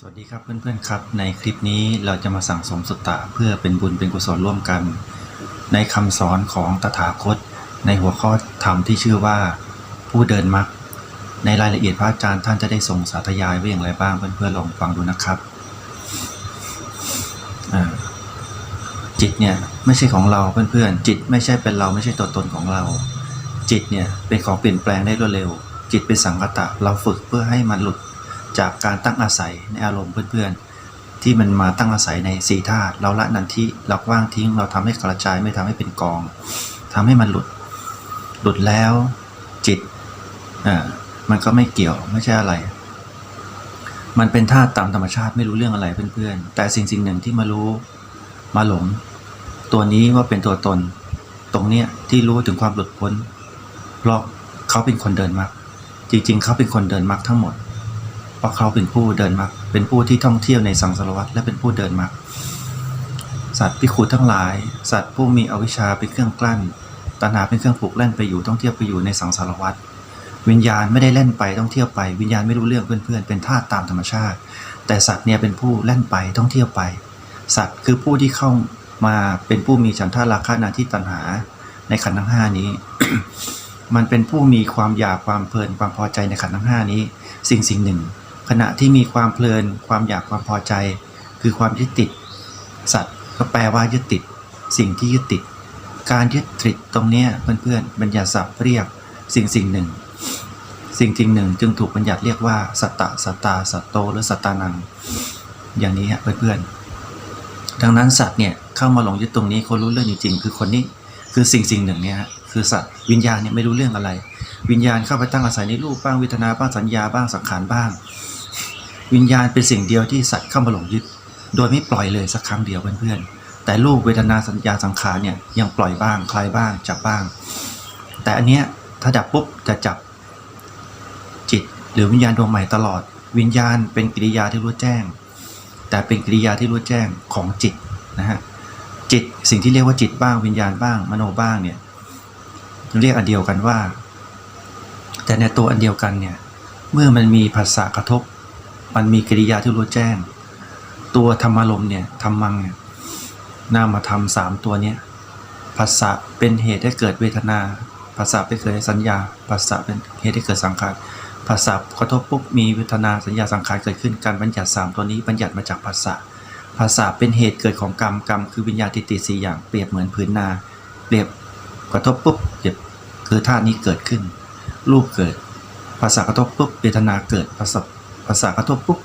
สวัสดีครับเพื่อนๆครับ ในคลิปนี้เราจะมาสั่งสมสุตตะเพื่อเป็นบุญเป็นกุศลร่วมกัน ในคำสอนของตถาคต ในหัวข้อธรรมที่ชื่อว่า ผู้เดินมรรคในรายละเอียดพระอาจารย์ท่านจะได้ทรงสาธยายไว้อย่างไรบ้างเพื่อนๆลองฟังดูนะครับจิตเนี่ยไม่ใช่ของเราเพื่อนๆจิตไม่ใช่เป็นเราไม่ใช่ตัวตนของเรา จิตเนี่ยเป็นของเปลี่ยนแปลงได้รวดเร็ว จิตเป็นสังกตะเราฝึกเพื่อให้มันหลุด จากการตั้งอาศัยในอารมณ์เพื่อนๆ ที่มันมาตั้งอาศัยในสี่ธาตุเราละนันทิเราว่างทิ้ง เราทำให้กระจายไม่ทำให้เป็นกองทำให้มันหลุด หลุดแล้วจิตอ่ามันก็ไม่เกี่ยวไม่ใช่อะไร มันเป็นธาตุตามธรรมชาติไม่รู้เรื่องอะไรเพื่อนๆ แต่สิ่งสิ่งหนึ่งที่มารู้มาหลง ตัวนี้ว่าเป็นตัวตน ตรงเนี้ยที่รู้ถึงความหลุดพ้น เพราะเขาเป็นคนเดินมรรคจริงๆ เขาเป็นคนเดินมรรคทั้งหมด เพราะเขาเป็นผู้เดินมรรคเป็นผู้ที่ท่องเที่ยวในสังสารวัฏและเป็นผู้เดินมรรคสัตว์พิขุทั้งหลาย สัตว์ผู้มีอวิชชาเป็นเครื่องกลั้นตัณหาเป็นเครื่องผูกเล่นไปอยู่ท่องเที่ยวไปอยู่ในสังสารวัฏวิญญาณไม่ได้เล่นไปท่องเที่ยวไป วิญญาณไม่รู้เรื่องเพื่อนๆเป็นธาตุตามธรรมชาติ แต่สัตว์เนี่ยเป็นผู้เล่นไปท่องเที่ยวไป สัตว์คือผู้ที่เข้ามาเป็นผู้มีฉันทาราคะนาที่ตัณหา ในขันธ์ทั้งห้านี้ มันเป็นผู้มีความอยากความเพลินความพอใจในขันธ์ทั้งห้านี้ สิ่งสิ่งหนึ่ง ขณะที่มีความเพลิน ความอยากความพอใจ คือความยึดติด สัตว์ก็แปลว่ายึดติด สิ่งที่ยึดติด การยึดติดตรงนี้ยเพื่อนๆบัญญัติศัพท์เรียกสิ่งสิ่งหนึ่ง สิ่งสิ่งหนึ่งจึงถูกบัญญัติเรียกว่าสัตตะสัตตาสัตโตหรือสัตตานัง อย่างนี้ฮะเพื่อนๆดังนั้นสัตว์เนี่ยเข้ามาหลงยึดตรงนี้คนรู้เรื่องจริงๆคือคนนี้คือสิ่งสิ่งหนึ่งเนี่ยฮะคือสัตว์วิญญาณเนี่ยไม่รู้เรื่องอะไร วิญญาณเข้าไปตั้งอาศัยในรูปบ้างเวทนาบ้างสัญญาบ้างสังขารบ้าง วิญญาณเป็นสิ่งเดียวที่สัตว์เข้ามาหลงยึด โดยไม่ปล่อยเลยสักครั้งเดียวเพื่อนๆแต่รูปเวทนาสัญญาสังขารเนี่ยยังปล่อยบ้างคลายบ้างจับบ้าง แต่อันเนี้ยถ้าดับปุ๊บจะจับจิต หรือวิญญาณดวงใหม่ตลอด วิญญาณเป็นกิริยาที่รู้แจ้ง แต่เป็นกิริยาที่รู้แจ้งของจิตนะฮะจิตสิ่งที่เรียกว่าจิตบ้างวิญญาณบ้าง มโนบ้างเนี่ยเรียกอันเดียวกันว่า แต่ในตัวอันเดียวกันเนี่ยเมื่อมันมีภาษากระทบ มันมีกิริยาที่รู้แจ้ง ตัวธรรมารมเนี่ยธรรมังเนี่ยนามธรรมสามตัวเนี้ยภาษาเป็นเหตุให้เกิดเวทนาภาษาเป็นเหตุให้สัญญาภาษาเป็นเหตุให้เกิดสังขารภาษากระทบปุ๊บมีเวทนาสัญญาสังขารเกิดขึ้นการบัญญัติสามตัวนี้บัญญัติมาจากภาษาภาษาเป็นเหตุเกิดของกรรมกรรมคือวิญญาณติดติดสี่อย่างเปรียบเหมือนผืนนา เปรียบกระทบปุ๊บเจ็บคือธาตุนี้เกิดขึ้น รูปเกิด ภาษากระทบปุ๊บเวทนาเกิดภาษา ภาษากระทบปุ๊บ